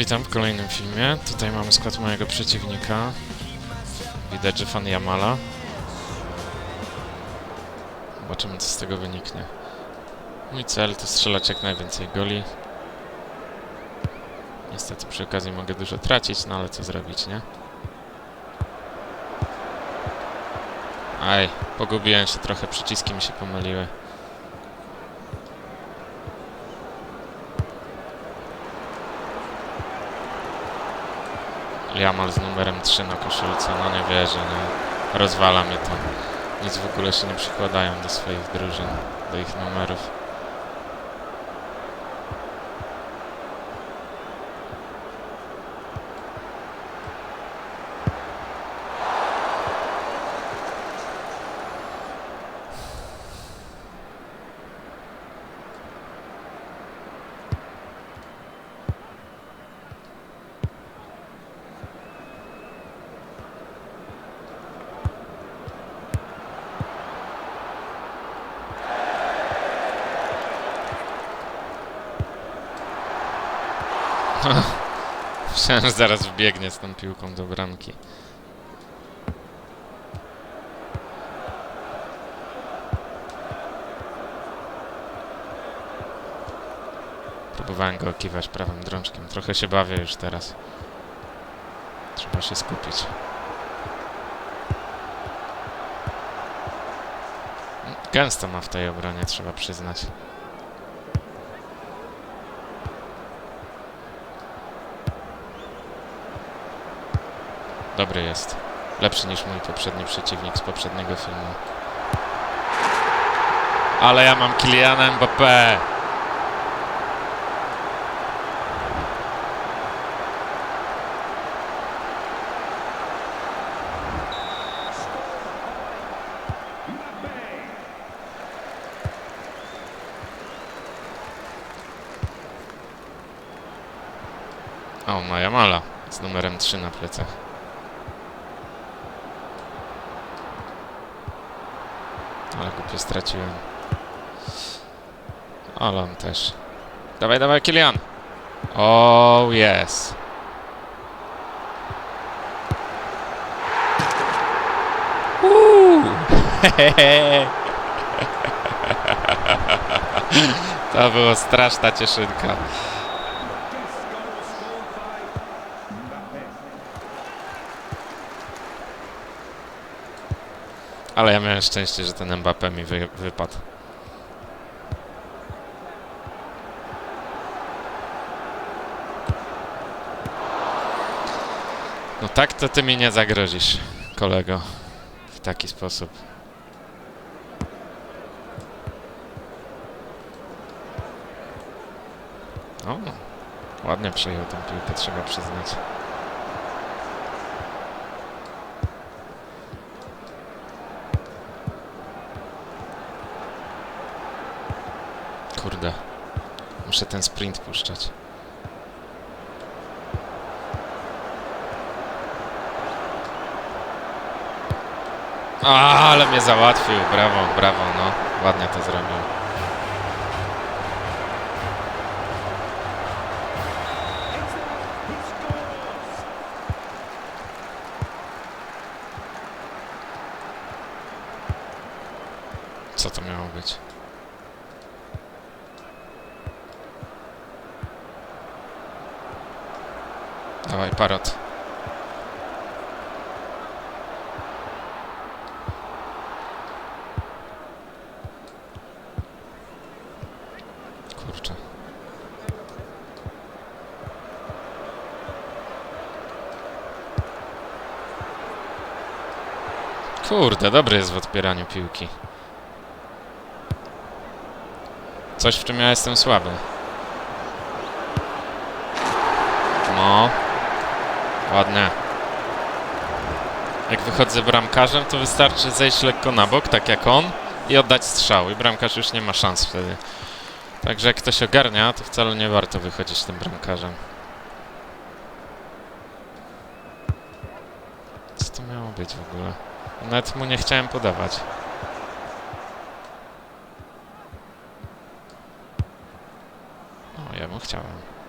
witam w kolejnym filmie. Tutaj mamy skład mojego przeciwnika. Widać, że fan Jamala. Zobaczymy, co z tego wyniknie. Mój cel to strzelać jak najwięcej goli. Niestety przy okazji mogę dużo tracić, no ale co zrobić, nie? Aj, pogubiłem się trochę, przyciski mi się pomyliły. Jamal z numerem 3 na koszulce, no nie wierzę, nie. Rozwala mnie to. Nic w ogóle się nie przykładają do swoich drużyn, do ich numerów. Myślałem, że zaraz wbiegnie z tą piłką do bramki. Próbowałem go kiwać prawym drążkiem. Trochę się bawię już teraz. Trzeba się skupić. Gęsto ma w tej obronie, trzeba przyznać. Dobry jest. Lepszy niż mój poprzedni przeciwnik z poprzedniego filmu. Ale ja mam Kyliana Mbappé. O, Maja Mala z numerem 3 na plecach. Głupio straciłem. Ale też. Dawaj, dawaj, Kilian! Oh, yes. Uuu. To była straszna cieszynka. Ale ja miałem szczęście, że ten Mbappé mi wy, wypadł. No tak to ty mi nie zagrozisz, kolego. W taki sposób. O, ładnie przejął tę piłkę, trzeba przyznać. Kurde. Muszę ten sprint puszczać. A, ale mnie załatwił. Brawo, brawo, no. Ładnie to zrobił. Co to miało być? Dawaj, parot. Kurczę. Kurde, dobry jest w odbieraniu piłki. Coś, w czym ja jestem słaby. No. Ładnie. Jak wychodzę bramkarzem, to wystarczy zejść lekko na bok, tak jak on, i oddać strzał. I bramkarz już nie ma szans wtedy. Także jak ktoś ogarnia, to wcale nie warto wychodzić tym bramkarzem. Co to miało być w ogóle? Nawet mu nie chciałem podawać. O, ja mu chciałem.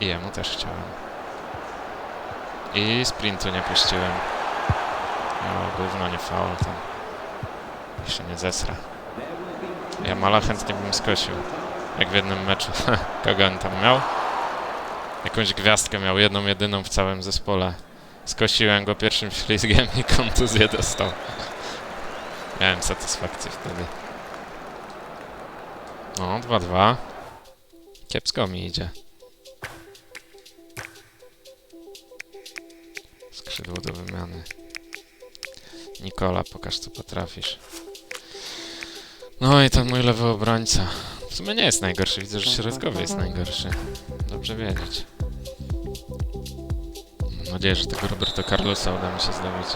I jemu też chciałem. I sprintu nie puściłem. O, gówno, nie faul tam. Niech się nie zesra. Ja mala chętnie bym skosił. Jak w jednym meczu. Kogo on tam miał? Jakąś gwiazdkę miał, jedną, jedyną w całym zespole. Skosiłem go pierwszym ślizgiem i kontuzję dostał. Miałem satysfakcję wtedy. No, 2-2. Kiepsko mi idzie. Skrzydło do wymiany. Nikola, pokaż co potrafisz. No i ten mój lewy obrońca. W sumie nie jest najgorszy, widzę, że środkowy jest najgorszy. Dobrze wiedzieć. Mam nadzieję, że tego Roberto Carlosa uda mi się zdobyć.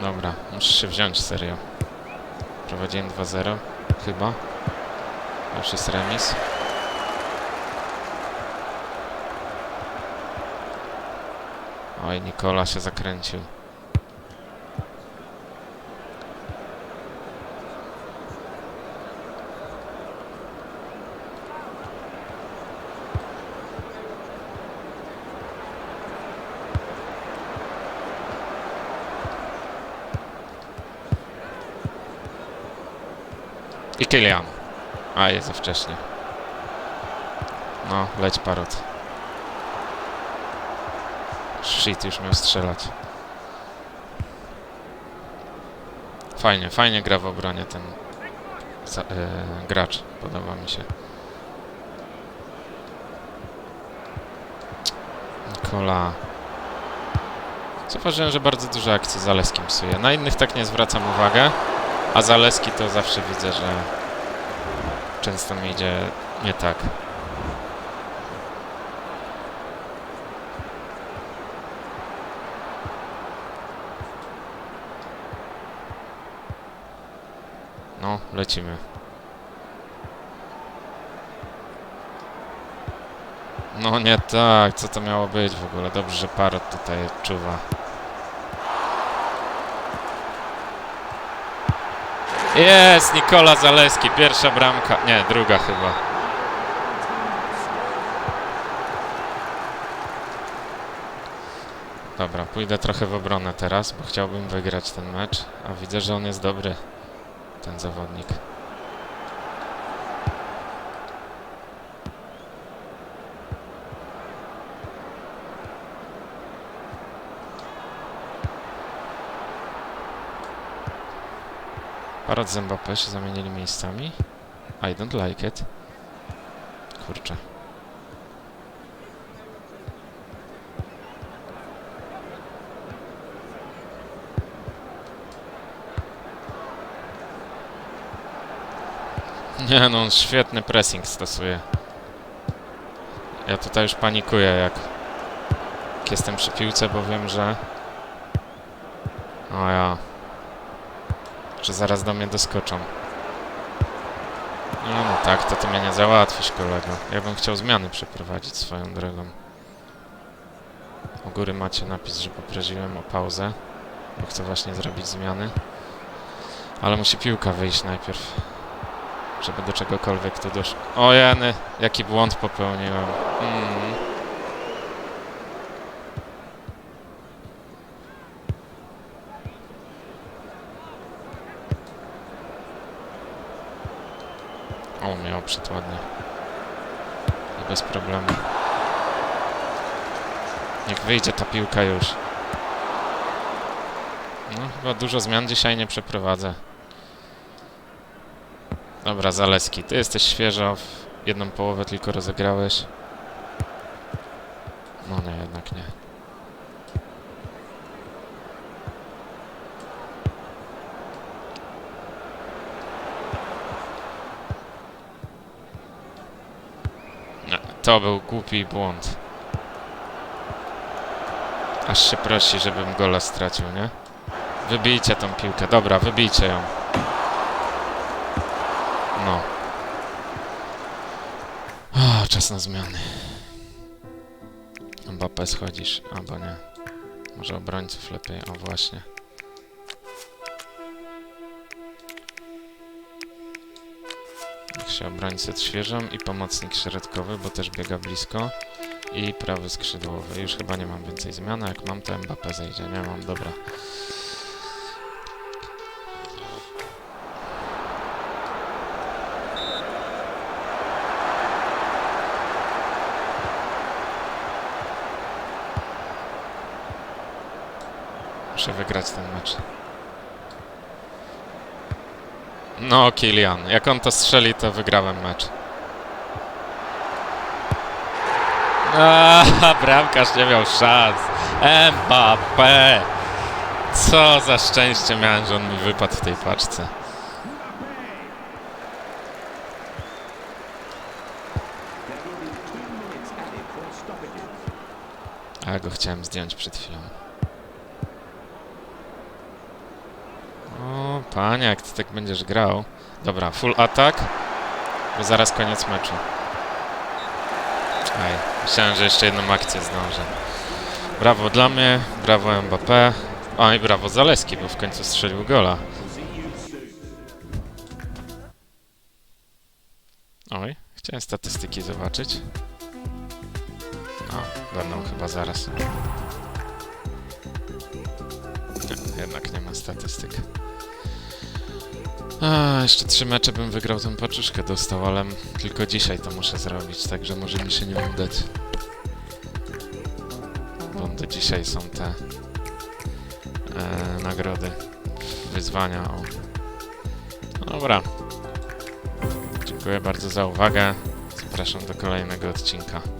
Dobra, musisz się wziąć serio. Prowadziłem 2-0, chyba. Już jest remis. Oj, Nikola się zakręcił. I Kylian. A, jest za wcześnie. No, leć parot. Shit, już miał strzelać. Fajnie, fajnie gra w obronie ten za, e, gracz. Podoba mi się. Nikola. Zauważyłem, że bardzo dużo akcji Zaleskim psuje. Na innych tak nie zwracam uwagę, a Zaleski to zawsze widzę, że często mi idzie nie tak. No, lecimy. No nie tak, co to miało być w ogóle? Dobrze, że Parot tutaj czuwa. Jest, Nikola Zaleski, pierwsza bramka. Nie, druga chyba. Dobra, pójdę trochę w obronę teraz, bo chciałbym wygrać ten mecz, a widzę, że on jest dobry, ten zawodnik. Parad z Mbappé się zamienili miejscami. I don't like it. Kurczę. Nie no, on świetny pressing stosuje. Ja tutaj już panikuję jak, jak jestem przy piłce, bo wiem, że... O ja... Że zaraz do mnie doskoczą. No, no tak, to ty mnie nie załatwisz, kolego. Ja bym chciał zmiany przeprowadzić swoją drogą. U góry macie napis, że poprosiłem o pauzę, bo chcę właśnie zrobić zmiany. Ale musi piłka wyjść najpierw, żeby do czegokolwiek tu doszło. O jeny, jaki błąd popełniłem. Mm. O, miał przed ładnie. I bez problemu. Niech wyjdzie ta piłka już. No, chyba dużo zmian dzisiaj nie przeprowadzę. Dobra, Zaleski, ty jesteś świeżo, w jedną połowę tylko rozegrałeś. No nie, jednak nie. No, To był głupi błąd. Aż się prosi, żebym gola stracił, nie? Wybijcie tą piłkę. Dobra, wybijcie ją. No. O, czas na zmiany. Mbappé schodzisz, albo nie. Może obrońców lepiej, o właśnie. Niech się obrońcy odświeżą i pomocnik środkowy, bo też biega blisko. I prawy skrzydłowy. Już chyba nie mam więcej zmian, jak mam to Mbappé zejdzie. Nie mam, dobra. Muszę wygrać ten mecz. No, Kilian. Jak on to strzeli, to wygrałem mecz. Aaaa, bramkarz nie miał szans. Mbappé! Co za szczęście miałem, że on mi wypadł w tej paczce. A go chciałem zdjąć przed chwilą. O, panie, jak ty tak będziesz grał. Dobra, full atak. Bo zaraz koniec meczu. Aj, myślałem, że jeszcze jedną akcję zdążę. Brawo dla mnie, brawo Mbappé. O i brawo Zaleski, bo w końcu strzelił gola. Oj, chciałem statystyki zobaczyć. O, będą chyba zaraz. Nie, jednak nie ma statystyk. A, jeszcze trzy mecze bym wygrał, tą paczuszkę dostał, ale tylko dzisiaj to muszę zrobić, także może mi się nie udać. Bo do dzisiaj są te e, nagrody, wyzwania. O. No Dobra. Dziękuję bardzo za uwagę. Zapraszam do kolejnego odcinka.